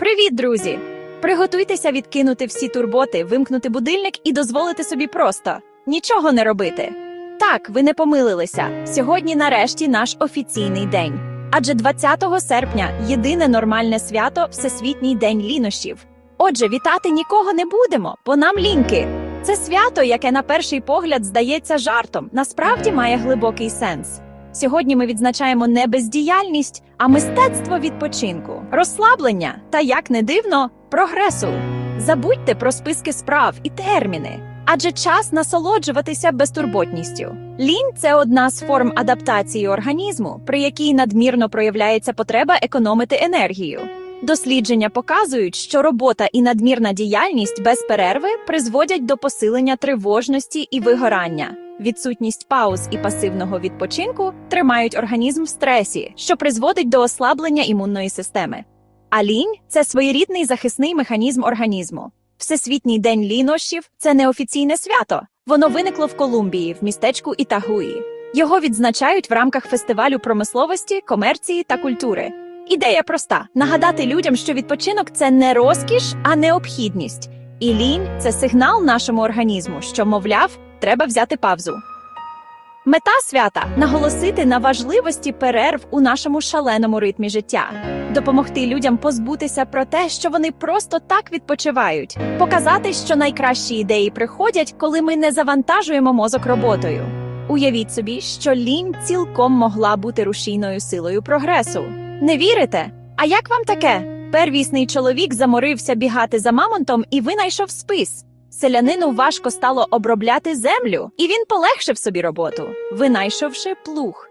Привіт, друзі! Приготуйтеся відкинути всі турботи, вимкнути будильник і дозволити собі просто нічого не робити. Так, ви не помилилися. Сьогодні, нарешті, наш офіційний день. Адже 20 серпня єдине нормальне свято Всесвітній день лінощів. Отже, вітати нікого не будемо, бо нам ліньки. Це свято, яке на перший погляд здається жартом, насправді має глибокий сенс. Сьогодні ми відзначаємо не бездіяльність, а мистецтво відпочинку, розслаблення та, як не дивно, прогресу. Забудьте про списки справ і терміни, адже час насолоджуватися безтурботністю. Лінь це одна з форм адаптації організму, при якій надмірно проявляється потреба економити енергію. Дослідження показують, що робота і надмірна діяльність без перерви призводять до посилення тривожності і вигорання. Відсутність пауз і пасивного відпочинку тримають організм в стресі, що призводить до ослаблення імунної системи. А лінь це своєрідний захисний механізм організму. Всесвітній день лінощів це неофіційне свято. Воно виникло в Колумбії, в містечку Ітагуї. Його відзначають в рамках фестивалю промисловості, комерції та культури. Ідея проста: нагадати людям, що відпочинок це не розкіш, а необхідність. І лінь це сигнал нашому організму, що, мовляв, треба взяти павзу. Мета свята наголосити на важливості перерв у нашому шаленому ритмі життя, допомогти людям позбутися про те, що вони просто так відпочивають, показати, що найкращі ідеї приходять, коли ми не завантажуємо мозок роботою. Уявіть собі, що лінь цілком могла бути рушійною силою прогресу. Не вірите? А як вам таке? Первісний чоловік заморився бігати за мамонтом і винайшов спис. Селянину важко стало обробляти землю, і він полегшив собі роботу, винайшовши плуг.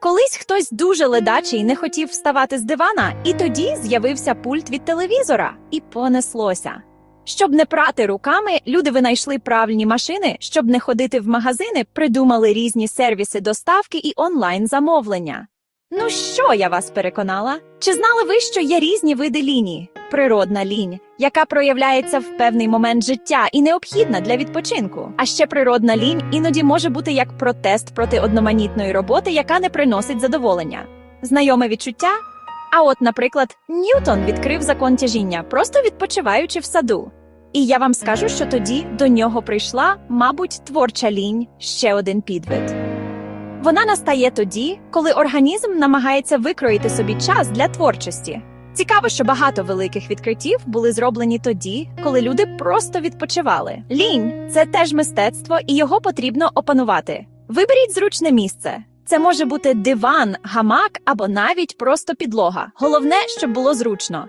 Колись хтось дуже ледачий не хотів вставати з дивана, і тоді з'явився пульт від телевізора, і понеслося. Щоб не прати руками, люди винайшли правильні машини, щоб не ходити в магазини, придумали різні сервіси доставки і онлайн замовлення. Ну що я вас переконала? Чи знали ви, що є різні види лінії? Природна лінь, яка проявляється в певний момент життя і необхідна для відпочинку. А ще природна лінь іноді може бути як протест проти одноманітної роботи, яка не приносить задоволення. Знайоме відчуття? А от, наприклад, Ньютон відкрив закон тяжіння, просто відпочиваючи в саду. І я вам скажу, що тоді до нього прийшла, мабуть, творча лінь, ще один підвид. Вона настає тоді, коли організм намагається викроїти собі час для творчості. Цікаво, що багато великих відкриттів були зроблені тоді, коли люди просто відпочивали. Лінь це теж мистецтво, і його потрібно опанувати. Виберіть зручне місце. Це може бути диван, гамак або навіть просто підлога. Головне, щоб було зручно.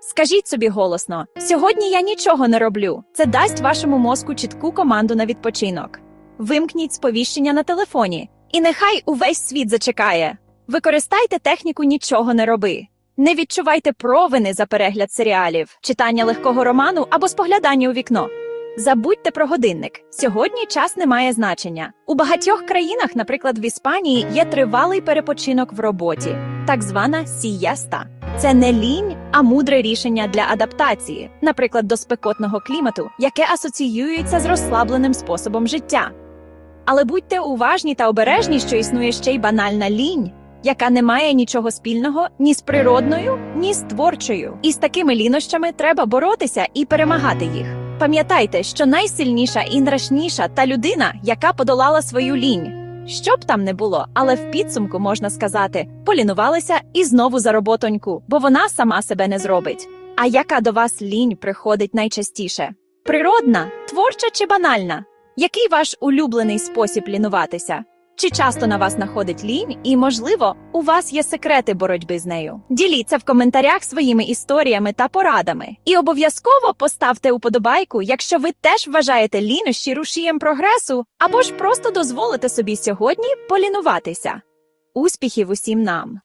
Скажіть собі голосно: сьогодні я нічого не роблю. Це дасть вашому мозку чітку команду на відпочинок. Вимкніть сповіщення на телефоні, і нехай увесь світ зачекає. Використайте техніку нічого не роби. Не відчувайте провини за перегляд серіалів, читання легкого роману або споглядання у вікно. Забудьте про годинник. Сьогодні час не має значення. У багатьох країнах, наприклад, в Іспанії, є тривалий перепочинок в роботі, так звана сієста. Це не лінь, а мудре рішення для адаптації, наприклад, до спекотного клімату, яке асоціюється з розслабленим способом життя. Але будьте уважні та обережні, що існує ще й банальна лінь, яка не має нічого спільного ні з природною, ні з творчою. І з такими лінощами треба боротися і перемагати їх. Пам'ятайте, що найсильніша і страшніша та людина, яка подолала свою лінь. Що б там не було, але в підсумку можна сказати, полінувалися і знову за роботоньку, бо вона сама себе не зробить. А яка до вас лінь приходить найчастіше? Природна, творча чи банальна? Який ваш улюблений спосіб лінуватися? Чи часто на вас находить лінь, і, можливо, у вас є секрети боротьби з нею? Діліться в коментарях своїми історіями та порадами. І обов'язково поставте уподобайку, якщо ви теж вважаєте лінощі рушієм прогресу, або ж просто дозволите собі сьогодні полінуватися. Успіхів усім нам!